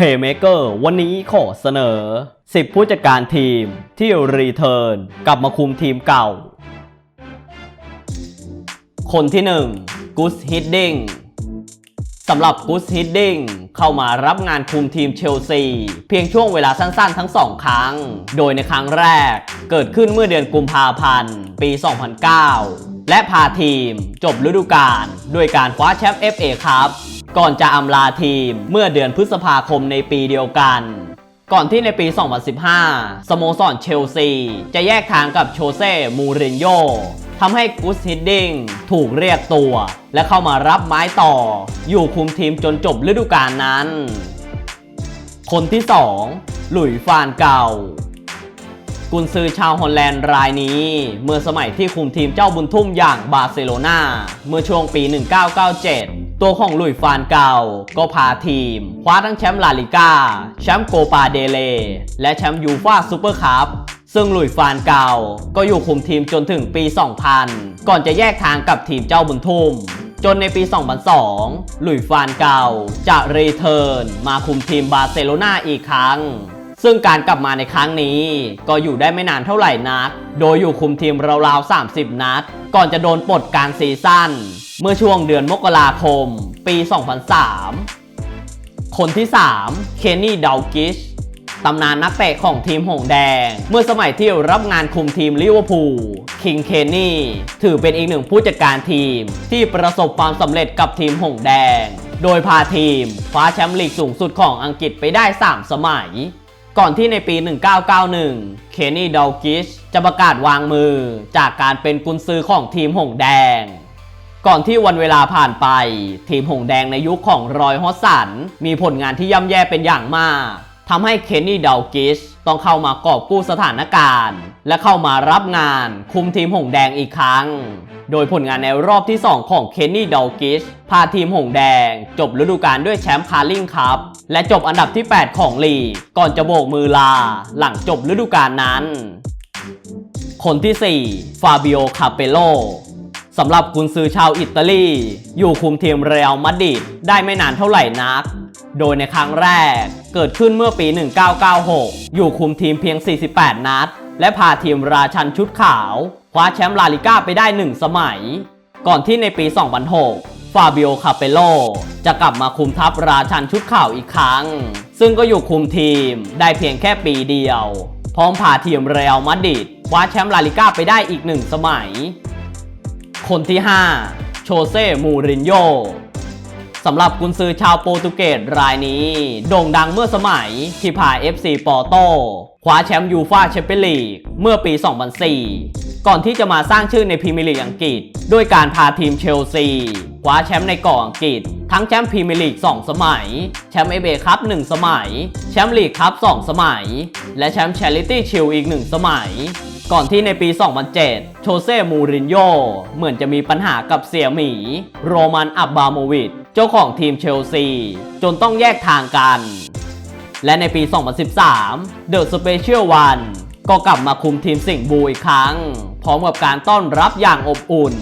Playmaker วันนี้ขอเสนอ 10 ผู้จัดการทีมที่รีเทิร์นกลับมาคุมทีมเก่า คนที่ 1 g o o d Hidding สำหรับ g o o d Hidding เข้ามารับงานคุมทีมเชลซี เพียงช่วงเวลาสั้นๆ ทั้งสองครั้ง โดยในครั้งแรกเกิดขึ้นเมื่อเดือนกุมภาพันธ์ ปี 2009 และพาทีมจบฤดูกาลด้วยการคว้าแชมป์ FA ครับ ก่อนจะอำลาทีมเมื่อเดือนพฤษภาคมในปีเดียวกัน ก่อนที่ในปี 2015 สโมสรเชลซี จะแยกทางกับโชเซ่ มูรินโญ่ทำให้กูสฮิดดิงถูกเรียกตัว และเข้ามารับไม้ต่อ อยู่คุมทีมจนจบฤดูกาลนั้น คนที่ 2 หลุยส์ฟานเก่า กุนซือชาวฮอลแลนด์รายนี้ เมื่อสมัยที่คุมทีมเจ้าบุญทุ่มอย่างบาร์เซโลนาเมื่อช่วงปี 1997 ตัวของลุยฟานเก่าก็พาทีม คว้าทั้งแชมป์ลาลิก้า แชมป์โกปาเดเล และแชมป์ยูฟ่าซูเปอร์คัพซึ่งลุยฟานเก่าก็อยู่คุมทีมจนถึงปี 2000 ก่อนจะแยกทางกับทีมเจ้าบุญทุ่ม จนในปี 2002 ลุยฟานเก่าจะรีเทิร์นมาคุมทีมบาร์เซโลนาอีกครั้ง ซึ่งการกลับมาในครั้งนี้ ก็อยู่ได้ไม่นานเท่าไหร่นัก โดยอยู่คุมทีมราวๆ 30 นัด ก่อนจะโดนปลดกลารซีซั่น เมื่อช่วงเดือนมกราคม ปี 2003 คนที่ 3 เคนนี่ดาวกิชตำนานนักเตะของทีมหงแดง เมื่อสมัยที่รับงานคุมทีมลิเวอร์พูลคิงเคนนี่ถือเป็นอีกหนึ่งผู้จัดการทีม ที่ประสบความสำเร็จกับทีมหงแดง โดยพาทีมคว้าแชมป์ลีกสูงสุดของอังกฤษไปได้ 3 สมัย ก่อนที่ในปี 1991 เคนนี่ดาวกิชจะประกาศวางมือจากการเป็นกุนซือของทีมหงแดง ก่อนที่วันเวลาผ่านไป ทีมหงแดงในยุคของรอยฮอสสัน มีผลงานที่ย่ำแย่เป็นอย่างมากทำให้เคนนี่เดาวกิชต้องเข้ามากอบกู้สถานการณ์ และเข้ามารับงานคุมทีมหงแดงอีกครั้ง โดยผลงานในรอบที่ 2 ของเคนนี่เดาวกิชพาทีมหงแดง จบฤดูกาลด้วยแชมป์คาร์ลิงคัพและจบอันดับที่ 8 ของลีก ก่อนจะโบกมือลา หลังจบฤดูกาลนั้น คนที่ 4 ฟาบิโอ คาเปโล สำหรับกุนซือชาวอิตาลี อยู่คุมทีมเรอัลมาดริดได้ไม่นานเท่าไหร่นัก โดยในครั้งแรกเกิดขึ้นเมื่อปี 1996 อยู่คุมทีมเพียง 48 นัด และพาทีมราชันชุดขาว คว้าแชมป์ลาลิก้าไปได้ 1 สมัย ก่อนที่ในปี 2006 ฟาบิโอ คาเปโล จะกลับมาคุมทัพราชันชุดขาวอีกครั้ง ซึ่งก็อยู่คุมทีมได้เพียงแค่ปีเดียว พร้อมพาทีมเรอัลมาดริดคว้าแชมป์ลาลิก้าไปได้อีกหนึ่งสมัย คนที่ 5 โชเซ่ มูรินโญ่สำหรับกุนซือชาวโปรตุเกสรายนี้ โด่งดังเมื่อสมัยที่พา FC ปอร์โตคว้าแชมป์ยูฟ่าแชมเปี้ยนลีกเมื่อปี 2004 ก่อนที่จะมาสร้างชื่อในพรีเมียร์ลีกอังกฤษ ด้วยการพาทีมเชลซีคว้าแชมป์ในเกาะอังกฤษ ทั้งแชมป์พรีเมียร์ลีก 2 สมัย แชมป์เอเบคัพ1สมัย แชมป์ลีกคัพ2สมัย และแชมป์แชริตี้ชิลอีก 1 สมัย ก่อนที่ในปี 2007 โชเซ่ มูรินโญ่ เหมือนจะมีปัญหากับเสี่ยหมี โรมันอับบาโมวิช เจ้าของทีมเชลซี จนต้องแยกทางกัน และในปี 2013 The Special One ก็กลับมาคุมทีมสิงห์บูอีกครั้ง พร้อมกับการต้อนรับอย่างอบอุ่น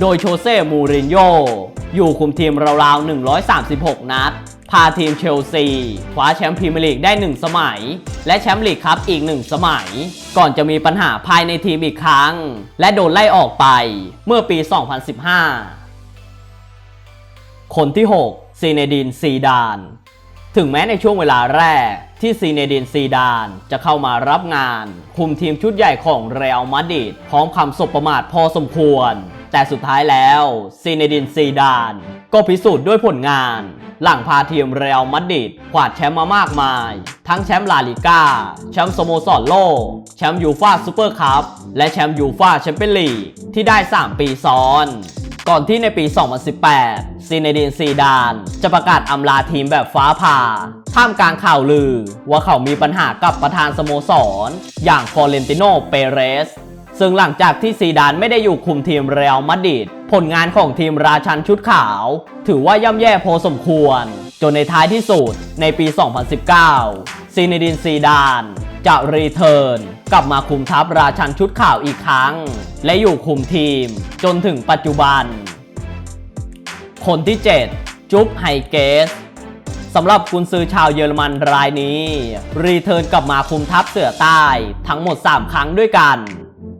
โดยโชเซ่ มูรินโญ่ อยู่คุมทีมราวๆ 136 นัด พาทีมเชลซีคว้าแชมป์พรีเมียร์ลีกได้ 1 สมัย และแชมป์ลีกคัพอีก 1 สมัย ก่อนจะมีปัญหาภายในทีมอีกครั้ง และโดนไล่ออกไปเมื่อปี 2015 คนที่ 6 ซีเนดินซีดาน ถึงแม้ในช่วงเวลาแรกที่ซีเนดินซีดานจะเข้ามารับงาน คุมทีมชุดใหญ่ของเรอัลมาดริดพร้อมคำสบประมาทพอสมควร แต่สุดท้ายแล้วซีเนดินซีดาน ก็พิสูจน์ด้วยผลงาน หลังพาทีมเรอัลมาดริดกวาดแชมป์มามากมาย ทั้งแชมป์ลาลิก้า แชมป์สโมสรโลก แชมป์ยูฟ่าซูเปอร์คัพและแชมป์ยูฟ่าแชมเปี้ยนลีกที่ได้ 3 ปีซ้อนก่อนที่ในปี 2018 ซีเนดินซีดาน จะประกาศอำลาทีมแบบฟ้าผ่า ท่ามกลางข่าวลือ ว่าเขามีปัญหากับประธานสโมสร อย่างฟอเรนติโน เปเรส ซึ่งหลังจากที่ซีดานไม่ได้อยู่คุมทีมเรอัลมาดริดผลงานของทีมราชันชุดขาว ถือว่าย่ำแย่พอสมควร จนในท้ายที่สุดในปี 2019 ซีเนดินซีดาน จะรีเทิร์นกลับมาคุมทัพราชันชุดขาวอีกครั้ง และอยู่คุมทีมจนถึงปัจจุบัน คนที่ 7 จุ๊บไฮเกสสำหรับกุนซือชาวเยอรมันรายนี้ รีเทิร์นกลับมาคุมทัพเสือใต้ทั้งหมด 3 ครั้งด้วยกัน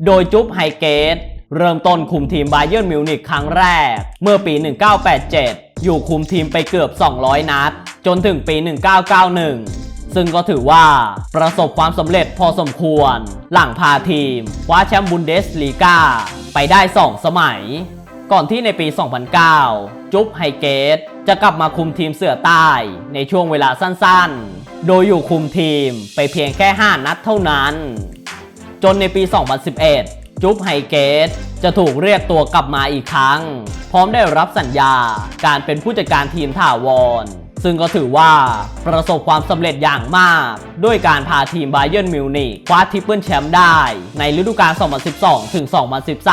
โดยจุ๊บไฮเกตเริ่มต้นคุมทีมไบเยิร์นมิวนิกครั้งแรก เมื่อปี 1987 อยู่คุมทีมไปเกือบ 200 นัด จนถึงปี 1991 ซึ่งก็ถือว่าประสบความสำเร็จพอสมควร หลังพาทีมคว้าแชมป์บุนเดสลีกาไปได้ 2 สมัย ก่อนที่ในปี 2009 จุ๊บไฮเกตจะกลับมาคุมทีมเสือใต้ในช่วงเวลาสั้นๆ โดยอยู่คุมทีมไปเพียงแค่ 5 นัดเท่านั้น จนในปี 2011 จุ๊บไฮเกตจะถูกเรียกตัวกลับมาอีกครั้ง พร้อมได้รับสัญญาการเป็นผู้จัดการทีมถาวร ซึ่งก็ถือว่าประสบความสำเร็จอย่างมาก ด้วยการพาทีมไบเยิร์นมิวนิกคว้าทริปเปิลแชมป์ได้ ในฤดูกาล 2012 ถึง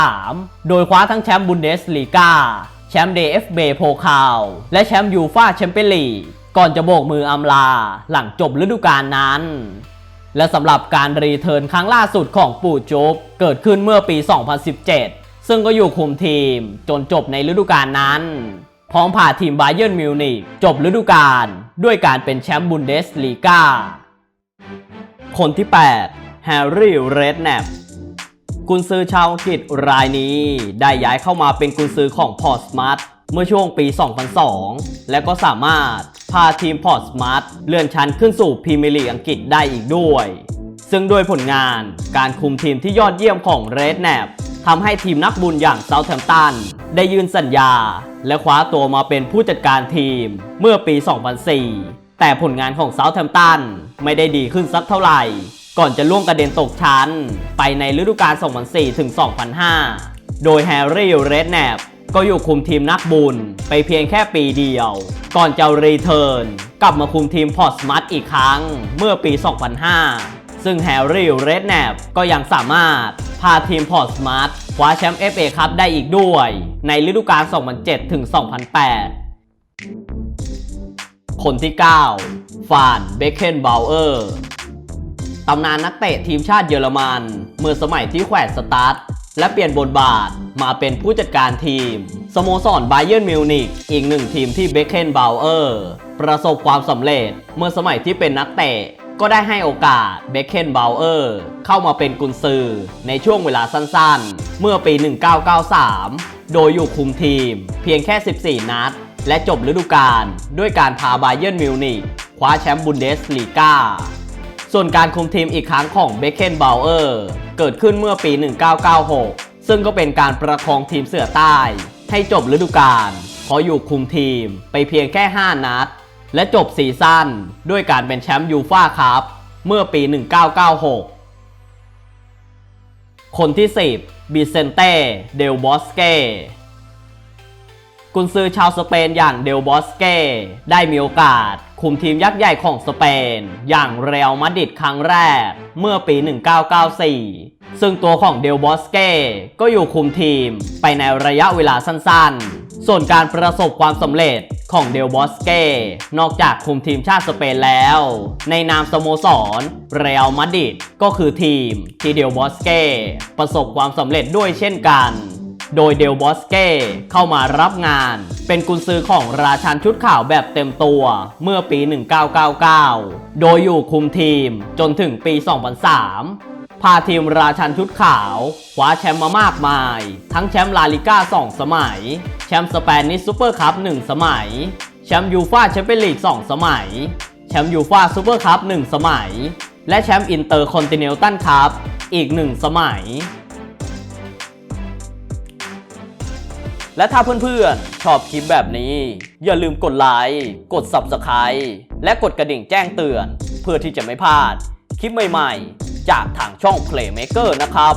2013 โดยคว้าทั้งแชมป์บุนเดสลีกาแชมป์ DFB โพคาลและแชมป์ยูฟาแชมเปี้ยนลีกก่อนจะโบกมืออำลา หลังจบฤดูกาลนั้น และสำหรับการรีเทิร์นครั้งล่าสุดของปู่จุ๊บเกิดขึ้นเมื่อปี 2017 ซึ่งก็อยู่คุมทีมจนจบในฤดูกาลนั้น พร้อมพาทีมไบเยิร์นมิวนิกจบฤดูกาลด้วยการเป็นแชมป์บุนเดสลีกาคนที่ 8 แฮร์รี่ เรดแนปกุนซือชาวอังกฤษรายนี้ ได้ย้ายเข้ามาเป็นกุนซือของพอร์ตสมาร์ทเมื่อช่วงปี 2002 และก็สามารถ พาทีมพอร์ตสมาร์ทเลื่อนชั้นขึ้นสู่พรีเมียร์ลีกอังกฤษได้อีกด้วย ซึ่งด้วยผลงานการคุมทีมที่ยอดเยี่ยมของเรดแนปทำให้ทีมนักบุญอย่างเซาท์แฮมป์ตันได้ยื่นสัญญา และคว้าตัวมาเป็นผู้จัดการทีมเมื่อปี 2004 แต่ผลงานของเซาท์แฮมป์ตันไม่ได้ดีขึ้นสักเท่าไหร่ ก่อนจะล่วงกระเด็นตกชั้น ไปในฤดูกาล 2004 ถึง 2005 โดยแฮร์รี่เรดแนป ก็อยู่คุมทีมนักบุญ ไปเพียงแค่ปีเดียว ก่อนจะรีเทิร์นกลับมาคุมทีมพอร์ตสมัตอีกครั้งเมื่อปี 2005 ซึ่งแฮร์รี่เรดแนปก็ยังสามารถพาทีมพอร์ตสมาร์ทคว้าแชมป์ FA คัพได้อีกด้วย ในฤดูกาล 2007 ถึง 2008 คนที่ 9 ฟานเบคเคนบาวเออร์ตำนานนักเตะทีมชาติเยอรมัน เมื่อสมัยที่แขวนสตาร์ทและเปลี่ยนบทบาท มาเป็นผู้จัดการทีม สโมสรไบเยิร์นมิวนิกอีกหนึ่งทีมที่เบคเคนบาวเออร์ประสบความสำเร็จเมื่อสมัยที่เป็นนักเตะก็ได้ให้โอกาสเบคเคนบาวเออร์เข้ามาเป็นกุนซือในช่วงเวลาสั้นๆ เมื่อปี 1993 โดยอยู่คุมทีม เพียงแค่ 14 นัด และจบฤดูกาลด้วยการพาไบเยิร์นมิวนิกคว้าแชมป์บุนเดสลีกาส่วนการคุมทีมอีกครั้งของเบคเคนบาวเออร์เกิดขึ้นเมื่อปี 1996 ซึ่งก็เป็นการประคองทีมเสือใต้ ให้จบฤดูกาลเพราะอยู่คุมทีมไปเพียงแค่ 5 นัด และจบซีซั่นด้วยการเป็นแชมป์ยูฟ่าคัพเมื่อปี 1996 คนที่ 10 บิเซนเต้ เดลบอสเก กุนซือชาวสเปนอย่างเดลบอสเก้ได้มีโอกาส คุมทีมยักษ์ใหญ่ของสเปน อย่างเรอัลมาดริดครั้งแรก เมื่อปี 1994 ซึ่งตัวของเดลบอสเก้ก็อยู่คุมทีมไปในระยะเวลาสั้นๆ ส่วนการประสบความสำเร็จของเดลบอสเก้นอกจากคุมทีมชาติสเปนแล้ว ในนามสโมสรเรอัลมาดริดก็คือทีมที่เดลบอสเก้ประสบความสำเร็จด้วยเช่นกัน โดยเดลบอสเก้เข้ามารับงาน เป็นกุนซือของราชันชุดข่าวแบบเต็มตัวเมื่อปี 1999 โดยอยู่คุมทีมจนถึงปี 2003พาทีมราชันชุดขาวคว้าแชมป์มามากมาย ทั้งแชมป์ลาลิก้า 2 สมัย แชมป์สเปนิชซูเปอร์คัพ 1 สมัย แชมป์ยูฟ่าแชมเปี้ยนลีก 2 สมัย แชมป์ยูฟ่าซูเปอร์คัพ 1 สมัย และแชมป์อินเตอร์คอนติเนนตัลคัพอีก 1 สมัย และถ้าเพื่อนๆ ชอบคลิปแบบนี้ อย่าลืมกดไลค์กด Subscribe และกดกระดิ่งแจ้งเตือน เพื่อที่จะไม่พลาด คลิปใหม่ๆ จากทางช่อง Playmaker นะครับ